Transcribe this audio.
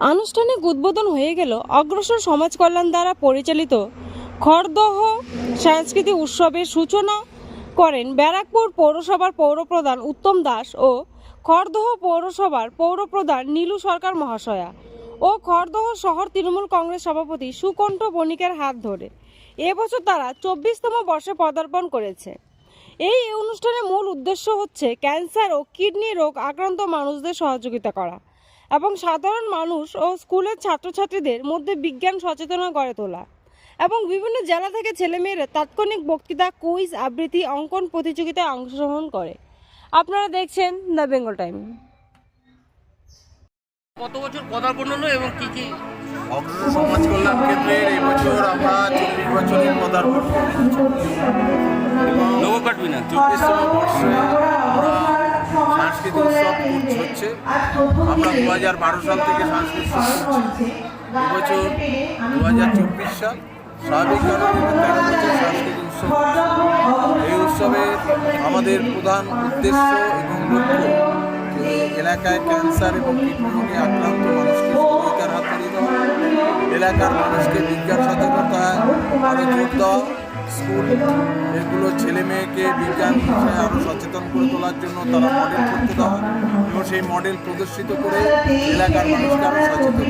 আনুষ্ঠানিক উদ্বোধন হয়ে গেল অগ্রসর সমাজ কল্যাণ দ্বারা পরিচালিত খড়দহ সাংস্কৃতিক উৎসবের সূচনা করেন ব্যারাকপুর পৌরসভার পৌরপ্রধান উত্তম দাস ও খড়দহ পৌরসভার পৌরপ্রধান নীলু সরকার মহাশয়া ও খড়দহ শহর তৃণমূল কংগ্রেস সভাপতি সুকণ্ঠ বণিকের হাত ধরে। এবছর তারা চব্বিশতম বর্ষে পদার্পণ করেছে। এই অনুষ্ঠানের মূল উদ্দেশ্য হচ্ছে ক্যান্সার ও কিডনি রোগ আক্রান্ত মানুষদের সহযোগিতা করা। এবং সাধারণ মানুষ ও স্কুলের ছাত্রছাত্রীদের মধ্যে বিজ্ঞান সচেতনা গড়ে তোলা। এবং বিভিন্ন জেলা থেকে ছেলেমেয়েরা তাৎক্ষণিক বক্তৃতা কুইজ আবৃত্তি অঙ্কন প্রতিযোগিতায় অংশগ্রহণ করে। আপনারা দেখছেন দ্য বেঙ্গল টাইম। কত বছর পদার্পণ হলো এবং কি কি অগ্রসর সমাজ কল্যাণ কেন্দ্রের এই বছর আমরা চল্লিশ বছরের পদার্পণ করেছি? এবং লোগো না চব্বিশতম বর্ষে। আমরা সাংস্কৃতিক উৎসব হচ্ছে। আমরা দু হাজার বারো সাল থেকে সাংস্কৃতিক উৎসব দু হাজার চব্বিশ সাল সাংস্কৃতিক উৎসব। এই উৎসবের আমাদের প্রধান উদ্দেশ্য এবং লক্ষ্য এলাকায় ক্যান্সার এবং কিডনি আক্রান্ত মানুষকে এলাকার মানুষকে বিজ্ঞান সচেতনতায় আরও জোর দেওয়া স্কুল। এগুলো ছেলে মেয়েকে বিজ্ঞান বিষয়ে আরও সচেতন করে তোলার জন্য তারা মডেল করতে হয়। এবং সেই মডেল প্রদর্শিত করে এলাকার মানুষকে আরও সচেতন